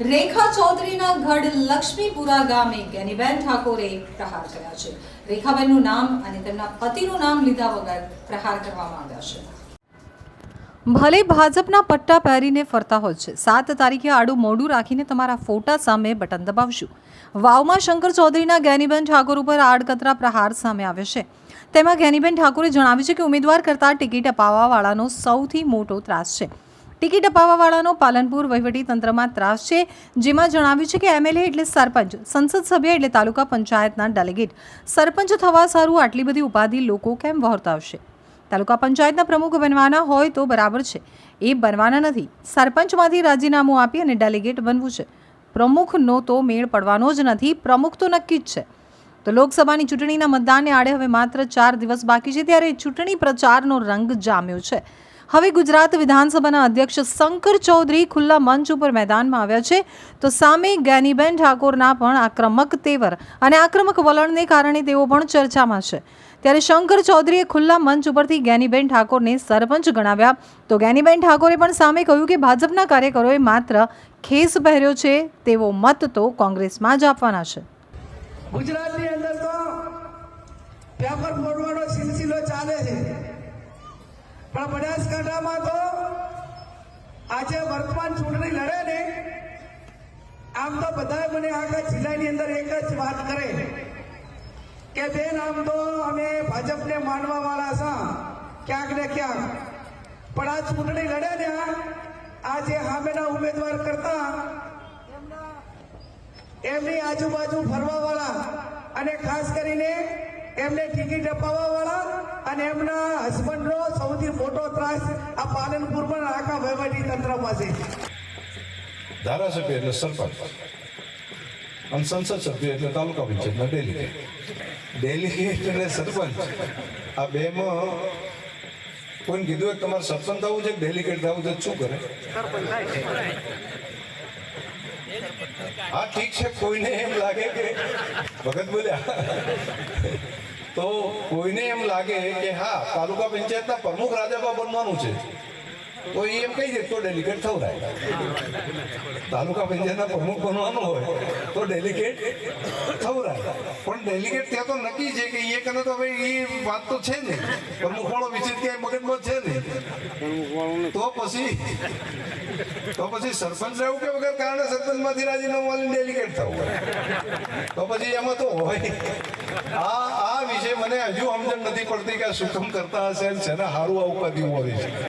ચૌધરીના ગઢ લક્ષ્મીપુરા ગામે જ્ઞાનીબેન ઠાકોરે પ્રહાર કર્યા છે. રેખાબેનનું નામ અને તેમના પતિનું નામ લીધા વગર પ્રહાર કરવામાં આવ્યા છે. ભલે ભાજપના પટ્ટા પહેરીને ફરતા હોય છે, સાત તારીખે આડું મોડું રાખીને તમારા ફોટા સામે બટન દબાવશું વાવમાં શંકર ચૌધરીના જ્ઞાનીબેન ઠાકોર ઉપર આડકતરા પ્રહાર સામે આવ્યો છે. તેમાં જ્ઞાનીબેન ઠાકોરે જણાવ્યું છે કે ઉમેદવાર કરતાં ટિકિટ અપાવવાવાળાનો સૌથી મોટો ત્રાસ છે. ટિકિટ અપાવવાવાળાનો પાલનપુર તંત્રમાં ત્રાસ છે, જેમાં જણાવ્યું છે કે એમએલએ એટલે સરપંચ, સંસદ સભ્ય એટલે તાલુકા પંચાયતના ડેલિગેટ. સરપંચ થવા સારું આટલી બધી ઉપાધિ લોકો કેમ વહોરતાવશે તાલુકા પંચાયતના પ્રમુખ બનવાના હોય તો બરાબર છે. એ બનવાના નથી. સરપંચમાંથી રાજીનામું આપી અને ડેલિગેટ બનવું છે. પ્રમુખનો તો મેળ પડવાનો જ નથી. પ્રમુખ તો નક્કી જ છે. તો લોકસભાની ચૂંટણીના મતદાનને આડે હવે માત્ર ચાર દિવસ બાકી છે ત્યારે ચૂંટણી પ્રચારનો રંગ જામ્યો છે. હવે ગુજરાત વિધાનસભાના અધ્યક્ષ શંકર ચૌધરી ખુલ્લા મંચ ઉપર મેદાનમાં આવ્યા છે. તો સામે જ્ઞાનીબેન ઠાકોરના પણ આક્રમક તેવર અને આક્રમક વલણને કારણે તેઓ પણ ચર્ચામાં છે. ત્યારે શંકર ચૌધરીએ ખુલ્લા મંચ ઉપરથી જ્ઞાનીબેન ઠાકોરને સરપંચ ગણાવ્યા. તો જ્ઞાનીબેન ઠાકોરે પણ સામે કહ્યું કે ભાજપના કાર્યકરોએ માત્ર ખેસ પહેર્યો છે તેવો મત તો કોંગ્રેસમાં જ આપવાના છે. ગુજરાતની અંદર તો પેપર ફોડવાનો સિલસિલો ચાલે છે. પણ બનાસકાંઠામાં તો આજે વર્તમાન ચૂંટણી લડે ને, આમ તો બધા મને આખા જિલ્લાની અંદર એક જ વાત કરે કે, બેન, આમ તો અમે ભાજપને માનવા વાળા છે, ક્યાંક ને ક્યાંક. પણ આ ચૂંટણી લડે ને, આ જે સામેના ઉમેદવાર કરતા એમની આજુબાજુ ફરવા વાળા અને ખાસ કરીને એમને ટિકિટ અપાવવા વાળા અને એમના હસબન્ડનો સૌથી મોટો ત્રાસ આ પાલનપુરમાં અને આખા વહીવટી તંત્રમાં છે. ધારાસભ્ય એટલે સરપંચ અને સંસદ સભ્ય એટલે તાલુકા પંચાયતના ડેલિગેટ ડેલિગેટ એટલે સરપંચ. આ બેમાં કોઈને કીધું કે તમારે સરપંચ થવું છે ડેલિગેટ થવું છે તો શું કરે? હા, ઠીક છે, કોઈને એમ લાગે કે ભગત બોલ્યા. તો કોઈને એમ લાગે કે હા, તાલુકા પંચાયતના પ્રમુખ રાજાબા બનવાનું છે. તો એ એમ કહી દે, તો ડેલિકેટ થવડાય તાલુકા પંચાયતના પ્રમુખ બનવાનું હોય, તો ડેલિકેટ થવડાય પણ ડેલિકેટ ત્યાં તો નક્કી છે કે એ કને તો ભાઈ એ વાત તો છે ને પ્રમુખ વિચિત ક્યાંય મગજમાં છે ને તો પછી તો પછી સરપંચ રહેવું કે વગર કારણે સરપંચમાંથી રાજીનામું વાળી ડેલિકેટ થવું તો પછી એમાં તો હોય. આ આ વિશે મને હજુ સમજણ નથી પડતી કે શું કરતા હશે ને સારું આવું કદી હોય છે.